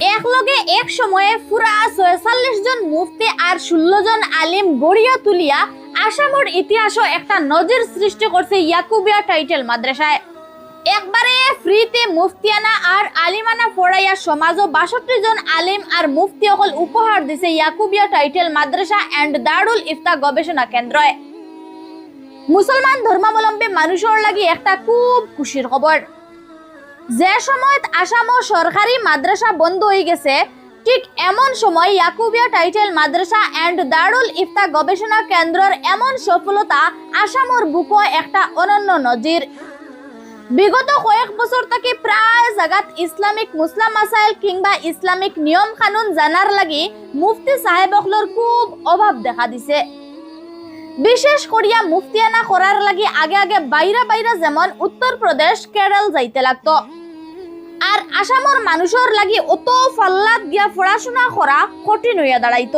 একলগে এক সময়ে পুরা ছয়চল্লিশ জন মুফতি আর ষোলো জন আলিম গড়িয়া তুলিয়া আসামর ইতিহাসও একটা নজির সৃষ্টি করছে ইয়াকুবিয়া টাইটেল মাদ্রাসায়। একবারে ফ্রিতে মুফতিয়ানা আর আলিমানা পড়াইয়া সমাজও বাষট্টি জন আলিম আর মুফতি অকল উপহার দিছে ইয়াকুবিয়া টাইটেল মাদ্রাসা এন্ড দারুল ইফতা গবেষণা কেন্দ্রয় মুসলমান ধর্মাবলম্বী মানুষের লাগি একটা খুব খুশির খবর যে সময়ত আসামও সরকারি মাদ্রাসা বন্ধ হয়ে গেছে, ঠিক এমন সময় ইয়াকুবিয়া টাইটেল মাদ্রাসা এন্ড দারুল ইফতা গবেষণা কেন্দ্রের এমন সফলতা আসামর বুকো একটা অনন্য নজির বিগত কয়েক বছর থেকে প্রায় জাগাত ইসলামিক মুসলাম মাসাইল কিংবা ইসলামিক নিয়ম কানুন জানার লাগি মুফতি সাহেবকলর খুব অভাব দেখা দিছে। বিশেষ করিয়া মুফতিয়ানা করার লাগি আগে আগে বাইরা বাইরা যেমন উত্তরপ্রদেশ কেরল যাইতে লাগতো। আর আসামর মানুষের লাগি অত ফাল্লাত গিয়া পড়াশোনা করা কঠিন হইয়া দাঁড়াইত।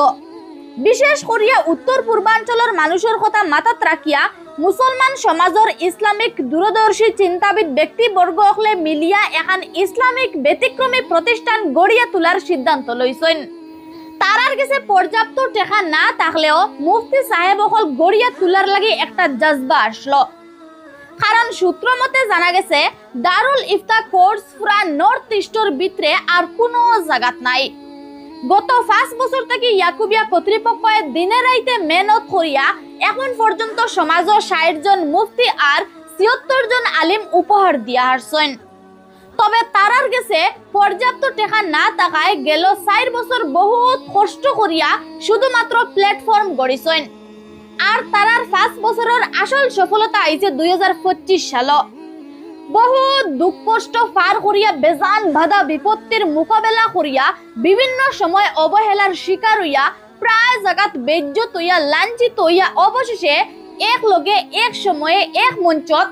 বিশেষ করিয়া উত্তর পূর্বাঞ্চলের মানুষের কথা মাথাত রাখিয়া মুসলমান সমাজের ইসলামিক দূরদর্শী চিন্তাবিদ ব্যক্তিবর্গ হলে মিলিয়া এখন ইসলামিক ব্যতিক্রমী প্রতিষ্ঠান গড়িয়া তোলার সিদ্ধান্ত লইছেন তারার কাছে পর্যাপ্ত টেকা না থাকলেও মুফতি সাহেব অকল গড়িয়া তোলার লাগি একটা জজবা আসলো। কারণ সূত্র মতে জানা গেছে, দারুল ইফতা কোর্স পুরা নর্থ ইস্টর ভিতরে আর কোনো জায়গাত নাই। গত পাঁচ বছর থেকে ইয়াকুবিয়া কর্তৃপক্ষের দিনে রাইতে মেহনত করিয়া এখন পর্যন্ত সমাজও ষাট জন মুফতি আর ছিয়ত্তর জন আলিম উপহার দিয়া হারছেন তবে তারার গেছে, পর্যাপ্ত টাকা না থাকায় গেল চার বছর বহুত কষ্ট করিয়া শুধুমাত্র প্ল্যাটফর্ম গড়িছেন আর তারার পাঁচ বছরের আসল সফলতা আইছে দুই হাজার পঁচিশ সাল। বহু দুঃখ কষ্ট পার করিয়া বেজান বাধা বিপত্তির মোকাবেলা করিয়া বিভিন্ন সময় অবহেলার শিকার হইয়া প্রায় জাগাত বেজ্জত হইয়া লাঞ্ছিত হইয়া অবশেষে এক লগে এক সময়ে এক মঞ্চত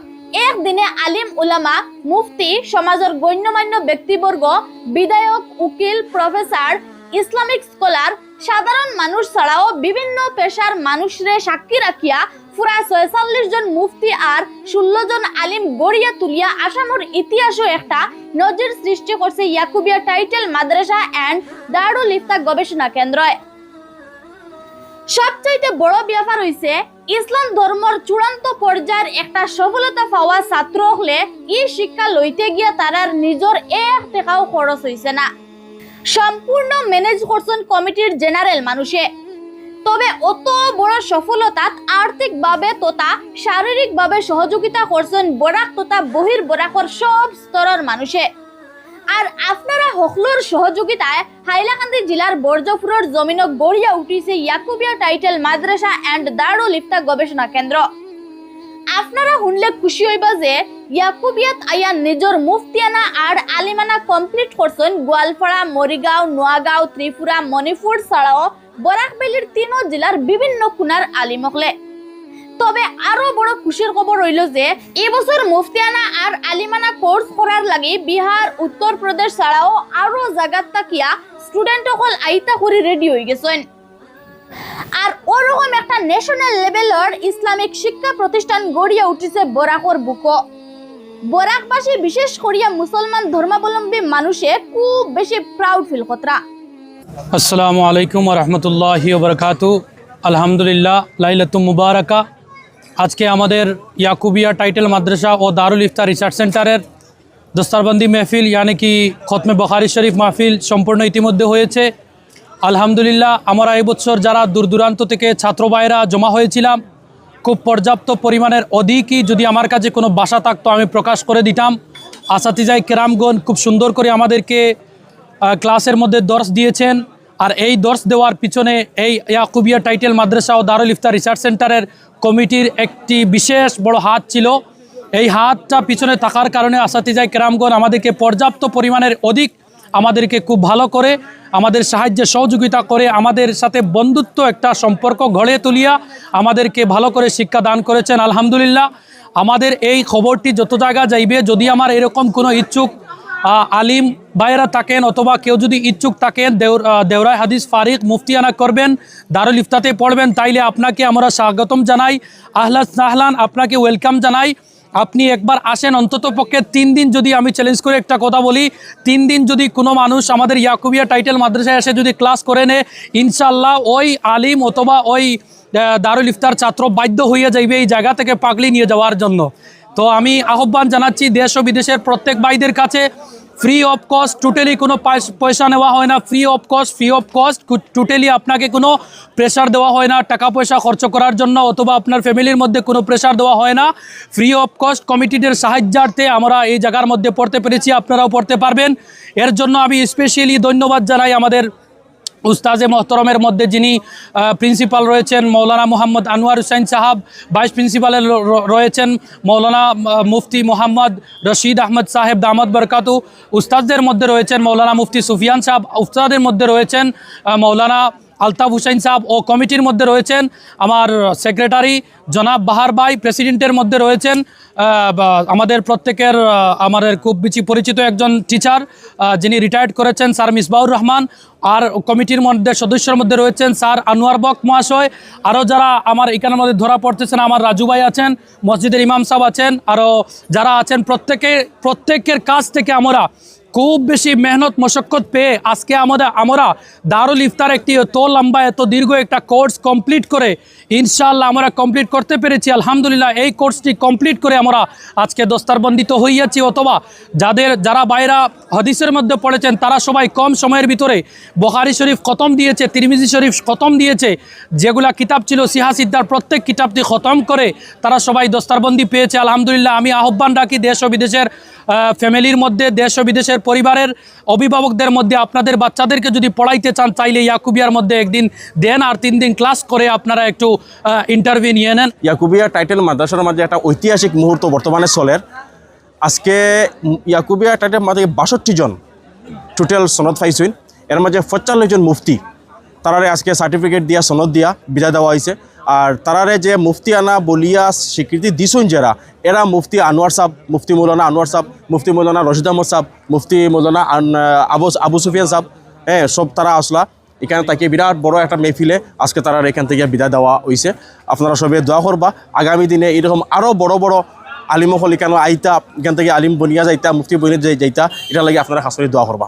একদিনে আলিম উলামা, মুফতি সমাজের গণ্যমান্য ব্যক্তিবর্গ বিধায়ক, উকিল প্রফেসর ইসলামিক স্কলার সাধারণ মানুষ ছাড়াও বিভিন্ন পেশার মানুষরে সাক্ষী রাখিয়া পুরা ছয়চল্লিশ জন মুফতি আর ষোলো জন আলিম গড়িয়া তুলিয়া আসামের ইতিহাসও একটা নজির সৃষ্টি করছে ইয়াকুবিয়া টাইটেল মাদ্রাসা এন্ড দারুল ইফতা গবেষণা কেন্দ্রয় সবচাইতে বড় ব্যাপার হইছে, ইসলাম ধর্মর চূড়ান্ত পর্যায়ের একটা সফলতা পাওয়া ছাত্র হলে ই শিক্ষা লইতে গিয়া তারার নিজের এক টাকাও খরচ হইছে না। সম্পূর্ণ ম্যানেজ করছেন কমিটির জেনারেল মানুষে। তবে অত বড় সফলতাত আর্থিকভাবে তথা শারীরিকভাবে সহযোগিতা করছেন বরাক তথা বহির বরাকর সব স্তরের মানুষে। আর আপনারা হকলোর সহযোগিতায় হাইলাকান্দি জেলার বর্জপুরের জমিন গড়িয়া উঠিছে ইয়াকুবিয়া টাইটেল মাদ্রাসা এন্ড দারুল ইফতা গবেষণা কেন্দ্র আপনারা শুনলে খুশি হইবা যে ইয়াকুবিয়াত আয়া নিজর মুফতিয়ানা আর আলিমানা কমপ্লিট করছেন গোয়ালপাড়া মরিগাঁও নোয়াগাঁও ত্রিপুরা মণিপুর ছাড়াও বরাকবেলির তিনও জেলার বিভিন্ন কোনার আলিমকলে। তবে আরও বড় খুশির খবর রইল যে এবছর মুফতিয়ানা আর আলিমানা কোর্স করার লাগি বিহার উত্তরপ্রদেশ ছাড়াও আরও জায়গাত তাকিয়া স্টুডেন্ট সকল আইতা করে রেডি হয়ে গেছেন। ওরকম একটা ন্যাশনাল লেভেলের ইসলামিক শিক্ষা প্রতিষ্ঠান গড়িয়া উঠেছে বরাকর বুকো। বরাকবাসী বিশেষ করিয়া মুসলমান ধর্মাবলম্বী মানুষে খুব বেশি প্রাউড ফিল কতরা। আসসালামু আলাইকুম রহমতুল্লাহি বরকাত। আলহামদুলিল্লাহ লাইলাতুম মুবারকা। আজকে আমাদের ইয়াকুবিয়া টাইটেল মাদ্রাসা ও দারুল ইফতার রিসার্চ সেন্টারের দস্তারবন্দি মেহফিল, ইয়ানি কি খতমে বখারি শরীফ মাহফিল সম্পূর্ণ ইতিমধ্যে হয়েছে। আলহামদুলিল্লাহ, আমরা এই বছর যারা দূর দূরান্ত থেকে ছাত্র ভাইরা জমা হয়েছিলাম, খুব পর্যাপ্ত পরিমাণের অধিকই যদি আমার কাছে কোনো বাসা থাকতো, আমি প্রকাশ করে দিতাম। আসাতিজাই কেরামগণ খুব সুন্দর করে আমাদেরকে ক্লাসের মধ্যে দর্শ দিয়েছেন। আর এই দর্শ দেওয়ার পিছনে এই ইয়াকুবিয়া টাইটেল মাদ্রাসা ও দারুল ইফতার রিসার্চ সেন্টারের কমিটির একটি বিশেষ বড় হাত ছিল। এই হাতটা পিছনে থাকার কারণে আসাতিজাই কেরামগণ আমাদেরকে পর্যাপ্ত পরিমাণের অধিক আমাদেরকে খুব ভালো করে আমাদের সাহায্যে সহযোগিতা করে আমাদের সাথে বন্ধুত্ব একটা সম্পর্ক গড়ে তুলিয়া আমাদেরকে ভালো করে শিক্ষা দান করেছেন। আলহামদুলিল্লাহ আমাদের এই খবরটি যত জায়গা যাইবে যদি আমার এরকম কোনো ইচ্ছুক আলিম ভাইয়েরা থাকেন অথবা কেউ যদি ইচ্ছুক থাকেন দেউর আহ, দেওরাই হাদিস ফারিক মুফতিয়ানা করবেন দারুল ইফতাতে পড়বেন তাইলে আপনাকে আমরা স্বাগতম জানাই। আহলাস নাহলান আপনাকে ওয়েলকাম জানাই। আপনি একবার আসেন অন্তত পক্ষে তিন দিন যদি আমি চ্যালেঞ্জ করে একটা কথা বলি, তিন দিন যদি কোনো মানুষ আমাদের ইয়াকুবিয়া টাইটেল মাদ্রাসায় এসে যদি ক্লাস করে নে ইনশাল্লাহ ওই আলিম অথবা ওই দারুল ইফতার ছাত্র বাধ্য হইয়া যাইবে এই জায়গা থেকে পাগলি নিয়ে যাওয়ার জন্য। তো আমি আহ্বান জানাচ্ছি দেশ ও বিদেশের প্রত্যেক ভাইদের কাছে ফ্রি অফ কস্ট টোটালি কোনো পয়সা নেওয়া হয় না। Free of cost free of cost totally আপনাকে কোনো প্রেশার দেওয়া হয় না। টাকা পয়সা খরচ করার জন্য অথবা আপনার ফ্যামিলির মধ্যে কোনো প্রেশার দেওয়া হয় না। ফ্রি অফ কস্ট কমিটিদের সাহায্যার্থে আমরা এই জায়গার মধ্যে পড়তে পেরেছি, আপনারাও পড়তে পারবেন। এর জন্য আমি স্পেশালি ধন্যবাদ জানাই আমাদের উস্তাজে মহতরমের মধ্যে যিনি প্রিন্সিপাল রয়েছেন, মৌলানা মোহাম্মদ আনোয়ার হুসাইন সাহাব ভাইস প্রিন্সিপালের রয়েছেন, মৌলানা মুফতি মোহাম্মদ রশিদ আহমদ সাহেব দামদ বরকাতু। উস্তাদদের মধ্যে রয়েছেন মৌলানা মুফতি সুফিয়ান সাহাব উস্তাদের মধ্যে রয়েছেন মৌলানা আলতাফ হুসাইন সাহেব ও কমিটির মধ্যে রয়েছেন। আমার সেক্রেটারি জনাব বাহার ভাই, প্রেসিডেন্টের মধ্যে রয়েছেন। আমাদের প্রত্যেকের আমাদের খুব বেশি পরিচিত একজন টিচার যিনি রিটায়ার্ড করেছেন, স্যার মিসবাউর রহমান। আর কমিটির মধ্যে, সদস্যের মধ্যে রয়েছেন স্যার আনোয়ার বক মহাশয়। আরও যারা আমার এখানের মধ্যে ধরা পড়তেছেন, আমার রাজু ভাই আছেন, মসজিদের ইমাম সাহেব আছেন, আরও যারা আছেন, প্রত্যেকে, প্রত্যেকের কাছ থেকে আমরা খুব বেশি মেহনত, মশক্কত পেয়ে আজকে আমাদের আমরা দারুল ইফতার একটি এত লম্বা, এত দীর্ঘ একটা কোর্স কমপ্লিট করে ইনশাআল্লাহ আমরা কমপ্লিট করতে পেরেছি। আলহামদুলিল্লাহ, এই কোর্সটি কমপ্লিট করে আমরা আজকে দস্তারবন্দিত হইয়াছি অথবা যাদের যারা বাইরা হদিসের মধ্যে পড়েছেন, তারা সবাই কম সময়ের ভিতরে বখারি শরীফ খতম দিয়েছে, তিরমিজি শরীফ খতম দিয়েছে। যেগুলা কিতাব ছিল সিহা সিহাসিদ্দার প্রত্যেক কিতাবটি খতম করে তারা সবাই দস্তারবন্দি পেয়েছে। আলহামদুলিল্লাহ, আমি আহ্বান রাখি দেশ ও বিদেশের ফ্যামিলির মধ্যে, দেশ ও বিদেশের পরিবারের অভিভাবকদের মধ্যে আপনাদের বাচ্চাদেরকে যদি পড়াইতে চান, চাইলে ইয়াকুবিয়ার মধ্যে একদিন দেন আর তিন দিন ক্লাস করে আপনারা একটু ইন্টারভিউ নিয়ে নেন। ইয়াকুবিয়া টাইটেল মাদ্রাসার মাঝে একটা ঐতিহাসিক মুহূর্ত বর্তমানে চলের আজকে ইয়াকুবিয়া টাইটেল মাঝে বাষট্টি জন টোটাল সনদ পাইছেন এর মাঝে পঁচানব্বই জন মুফতি, তারারে আজকে সার্টিফিকেট দিয়া, সনদ দিয়া বিদায় দেওয়া হয়েছে আর তারারে যে মুফতি আনা বলিয়া স্বীকৃতি দিছুন যারা, এরা মুফতি আনোয়ার সাহ মুফতি মৌলানা আনোয়ার সাহ মুফতি মৌলানা রশিদ আহমদ সাহ মুফতি মৌলানা আবু আবু সুফিয়ান সাহ হ্যাঁ সব তারা আসলা। এখানে তাকে বিরাট বড় একটা মেহফিলে আজকে তারা এখান থেকে বিদায় দেওয়া হয়েছে আপনারা সবে দোয়া করবা। আগামী দিনে এরকম আরও বড় বড় আলিমসকল এখানে আইতা, এখান থেকে আলিম বনিয়া যাইতা, মুফতি বনিয়া যাইতা এটা লাগে আপনারা খাস দোয়া করবা।